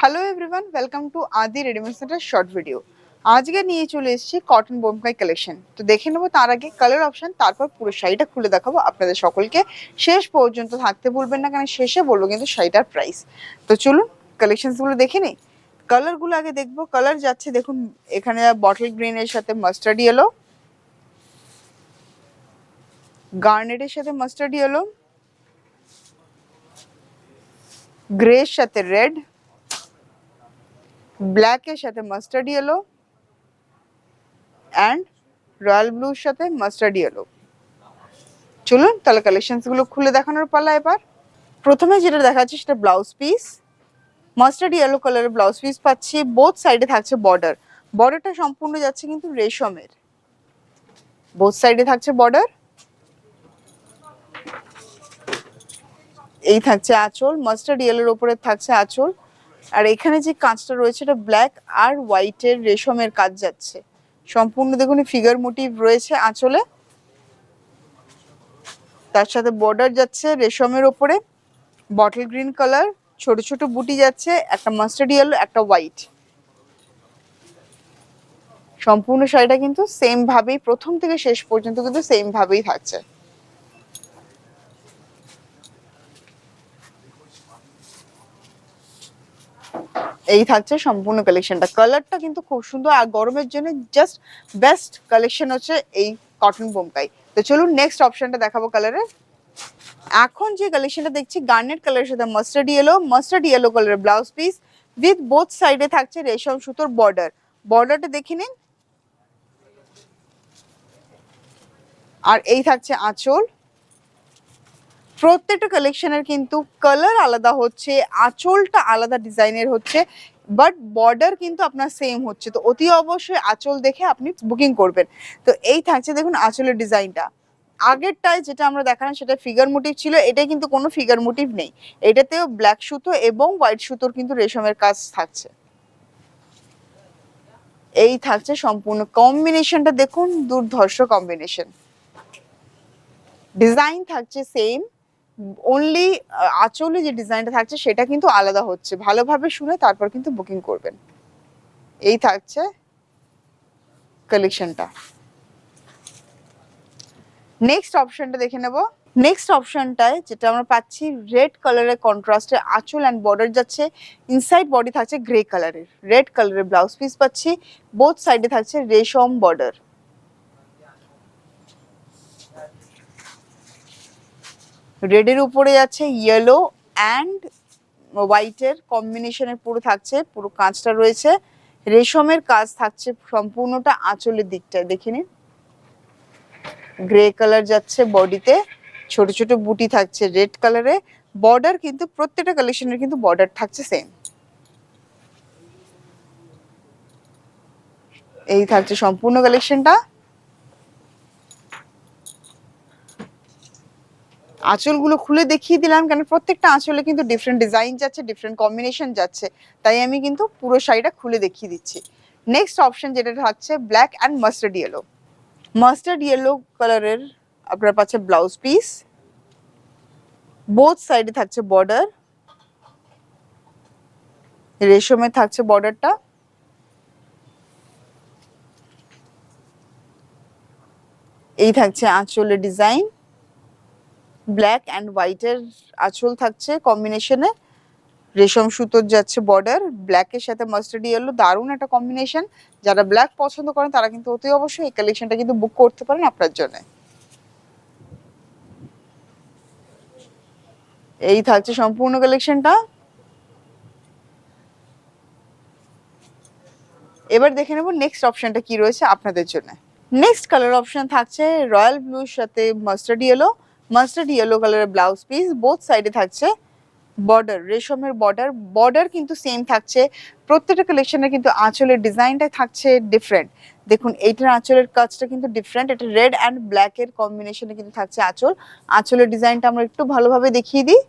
Hello everyone welcome to Adi readymade center short video আজকে নিয়ে চলে এসেছি কটন বোমকাই কালেকশন তো দেখে নেব তার আগে কালার অপশন তারপর পুরো শাড়িটা খুলে দেখাবো আপনাদের সকলকে। শেষ পর্যন্ত থাকতে ভুলবেন না, কারণ শেষে বলব কিন্তু শাড়িটার প্রাইস তো চলুন কালেকশনসগুলো দেখে নিই। কালারগুলো আগে দেখব। কালার যাচ্ছে, দেখুন, এখানে বটল গ্রিনের সাথে মাস্টার্ড ইয়েলো গার্নেটের সাথে মাস্টার্ড ইয়েলো গ্রের সাথে রেড ব্ল্যাকের সাথে মাস্টার্ড ইয়েলো অ্যান্ড রয়্যাল ব্লুর সাথে মাস্টার্ড ইয়েলো চলুন, তাহলে কালেকশনসগুলো খুলে দেখানোর পালা এবার। প্রথমে যেটা দেখাচ্ছি সেটা ব্লাউজ পিস মাস্টার্ড ইয়েলো কালারের ব্লাউজ পিস পাচ্ছি। বোথ সাইডে থাকছে বর্ডার বর্ডারটা সম্পূর্ণ যাচ্ছে কিন্তু রেশমের বোথ সাইডে থাকছে বর্ডার এই থাকছে আঁচল। মাস্টার্ড ইয়েলোর ওপরে থাকছে আঁচল। আর এখানে যে কাঁচটা রয়েছে এটা ব্ল্যাক আর হোয়াইটের রেশমের কাজ যাচ্ছে। সম্পূর্ণ দেখুন ফিগার মোটিভ রয়েছে আঁচলে। তার সাথে বর্ডার যাচ্ছে রেশমের ওপরে। বটল গ্রিন কালার ছোট ছোট বুটি যাচ্ছে, একটা মাস্টার্ড ইয়েলো একটা হোয়াইট সম্পূর্ণ শাড়িটা কিন্তু সেম ভাবেই, প্রথম থেকে শেষ পর্যন্ত কিন্তু সেম ভাবেই থাকছে। এই থাকছে সম্পূর্ণ কালেকশনটা কালারটা কিন্তু খুব সুন্দর, আর গরমের জন্য জাস্ট বেস্ট কালেকশন হচ্ছে এই কটন বোমকাই। তো চলুন নেক্সট অপশনটা দেখাবো কালারের এখন যে কালেকশনটা দেখছি গার্নেট কালারের সাথে মাস্টার্ড ইয়েলো মাস্টার্ড ইয়েলো কালারের ব্লাউজ পিস উইথ বোথ সাইডে থাকছে রেশম সুতোর বর্ডার বর্ডারটা দেখে নিন। আর এই থাকছে আঁচল। প্রত্যেকটা কালেকশনের কিন্তু কালার আলাদা হচ্ছে, আঁচলটা আলাদা ডিজাইনের হচ্ছে বাট বর্ডার কিন্তু আপনার সেম হচ্ছে। তো অতি অবশ্যই আঁচল দেখে আপনি বুকিং করবেন। তো এই থাকছে দেখুন আঁচলের ডিজাইনটা আগেরটায় যেটা আমরা দেখালাম সেটা ফিগার মোটিভ ছিল এটা কিন্তু কোনো ফিগার মোটিভ নেই। এটাতেও ব্ল্যাক সুতো এবং হোয়াইট সুতোর কিন্তু রেশমের কাজ থাকছে। এই থাকছে সম্পূর্ণ কম্বিনেশনটা দেখুন দুর্ধর্ষ কম্বিনেশন ডিজাইন থাকছে সেম অনলি আঁচলে যে ডিজাইনটা থাকছে সেটা কিন্তু আলাদা হচ্ছে। ভালোভাবে শুনে তারপর কিন্তু বুকিং করবেন। এই থাকছে কালেকশনটা নেক্সট অপশনটা দেখে নেব। নেক্সট অপশনটায় যেটা আমরা পাচ্ছি রেড কালারের কন্ট্রাস্টে আঁচল অ্যান্ড বর্ডার যাচ্ছে। ইনসাইড বডি থাকছে গ্রে কালারের রেড কালারের ব্লাউজ পিস পাচ্ছি। বোথ সাইডে থাকছে রেশম বর্ডার রেডের উপরে যাচ্ছে ইয়েলো অ্যান্ড হোয়াইটের কম্বিনেশনের পুরো থাকছে, পুরো কাঁচটা রয়েছে। রেশমের কাজ থাকছে সম্পূর্ণটা আঁচলের দিকটায়, দেখে নিন। গ্রে কালার যাচ্ছে বডিতে ছোট ছোট বুটি থাকছে রেড কালারে বর্ডার কিন্তু প্রত্যেকটা কালেকশনের কিন্তু বর্ডার থাকছে সেম এই থাকছে সম্পূর্ণ কালেকশনটা আঁচলগুলো খুলে দেখিয়ে দিলাম, কেন প্রত্যেকটা আঁচলে কিন্তু ডিফারেন্ট ডিজাইন যাচ্ছে ডিফারেন্ট কম্বিনেশন যাচ্ছে। তাই আমি কিন্তু পুরো শাড়িটা খুলে দেখিয়ে দিচ্ছি। নেক্সট অপশন যেটা থাকছে black and mustard yellow mustard yellow কালারের আপনার পাচ্ছে ব্লাউজ পিস বোথ সাইডে থাকছে বর্ডার রেশমে থাকছে বর্ডারটা এই থাকছে আঁচলের ডিজাইন ব্ল্যাক অ্যান্ড হোয়াইটের আঁচল থাকছে কম্বিনেশনে রেশম সুতোর যাচ্ছে বর্ডার ব্ল্যাকের সাথে মাস্টার্ড ইয়েলো দারুণ একটা কম্বিনেশন যারা ব্ল্যাক পছন্দ করেন, তারা কিন্তু অতি অবশ্যই এই কালেকশনটা কিন্তু বুক করতে পারেন আপনার জন্য। এই থাকছে সম্পূর্ণ কালেকশনটা এবার দেখে নেব নেক্সট অপশনটা কি রয়েছে আপনাদের জন্য। নেক্সট কালার অপশন থাকছে রয়্যাল ব্লুর সাথে মাস্টার্ড ইয়েলো মাস্টার্ড ইয়েলো কালারের ব্লাউজ পিস বোথ সাইডে থাকছে বর্ডার রেশমের বর্ডার বর্ডার কিন্তু সেম থাকছে। প্রত্যেকটা কালেকশনে কিন্তু আঁচলের ডিজাইনটা থাকছে ডিফারেন্ট দেখুন, এইটার আঁচলের কাজটা কিন্তু ডিফারেন্ট এটা রেড অ্যান্ড ব্ল্যাকের কম্বিনেশনে কিন্তু থাকছে আঁচল। আঁচলের ডিজাইনটা আমরা একটু ভালোভাবে দেখিয়ে দিই।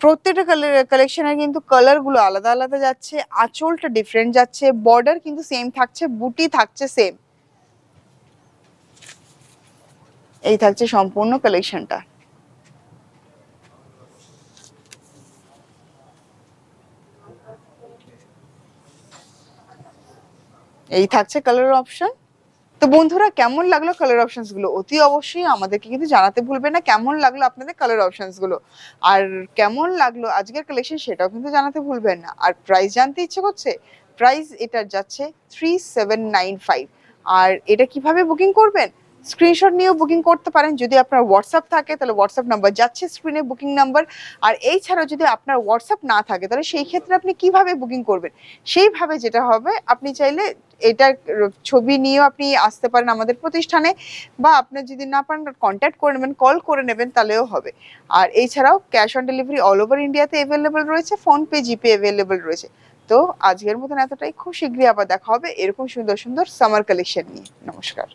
প্রত্যেকটা কালার কালেকশনের কিন্তু কালারগুলো আলাদা আলাদা যাচ্ছে, আঁচলটা ডিফারেন্ট যাচ্ছে বর্ডার কিন্তু সেম থাকছে, বুটি থাকছে সেম এই থাকছে সম্পূর্ণ কালেকশনটা এই থাকছে কালার অপশন তো বন্ধুরা, কেমন লাগল কালার অপশনসগুলো অতি অবশ্যই আমাদেরকে কিন্তু জানাতে ভুলবে না কেমন লাগল আপনাদের কালার অপশনসগুলো আর কেমন লাগল আজকের কালেকশন সেটাও কিন্তু জানাতে ভুলবেন না। আর প্রাইস জানতে ইচ্ছে করছে? প্রাইস এটার যাচ্ছে থ্রি সেভেন নাইন ফাইভ আর এটা কীভাবে বুকিং করবেন? স্ক্রিনশট নিয়েও বুকিং করতে পারেন। যদি আপনার হোয়াটসঅ্যাপ থাকে, তাহলে হোয়াটসঅ্যাপ নাম্বার যাচ্ছে স্ক্রিনে বুকিং নাম্বার আর এই ছাড়াও যদি আপনার হোয়াটসঅ্যাপ না থাকে, তাহলে সেই ক্ষেত্রে আপনি কীভাবে বুকিং করবেন? সেইভাবে যেটা হবে, আপনি চাইলে এটা ছবি নিয়েও আপনি আসতে পারেন আমাদের প্রতিষ্ঠানে বা আপনি যদি না পারেন কন্ট্যাক্ট করে নেবেন কল করে নেবেন, তাহলেও হবে। আর এছাড়াও cash on delivery all over ইন্ডিয়াতে অ্যাভেলেবেল রয়েছে ফোনপে জিপে অ্যাভেলেবেল রয়েছে। তো আজকের মতন এতটাই। খুব শীঘ্রই আবার দেখা হবে। এরকম সুন্দর সুন্দর সামার কালেকশন নিয়ে। নমস্কার।